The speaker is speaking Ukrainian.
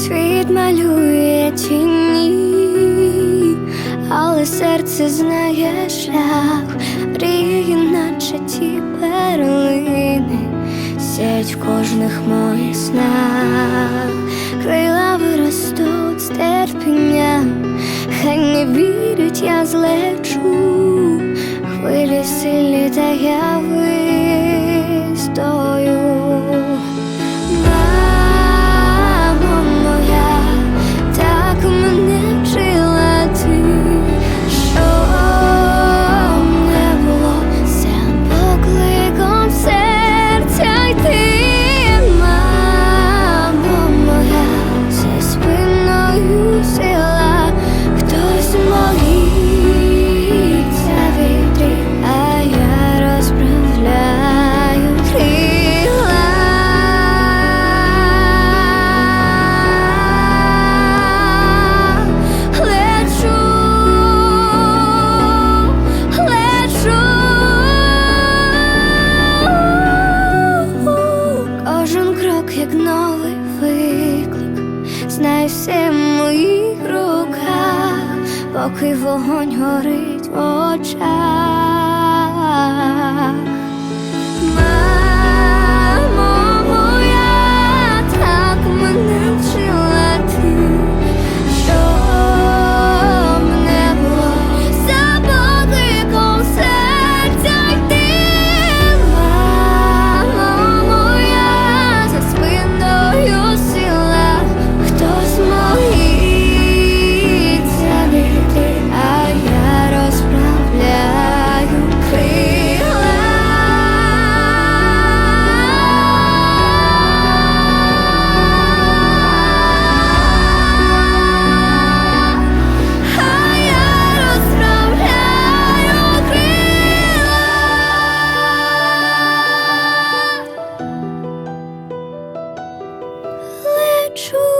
Світ малює тіні, але серце знає шлях, мрії, наче ті перлини, сять в кожних моїх снах, крила виростуть з терпінням, хай не вірять, я злечу, хвилі силі, та я все в моїх руках, поки вогонь горить в очах. 出。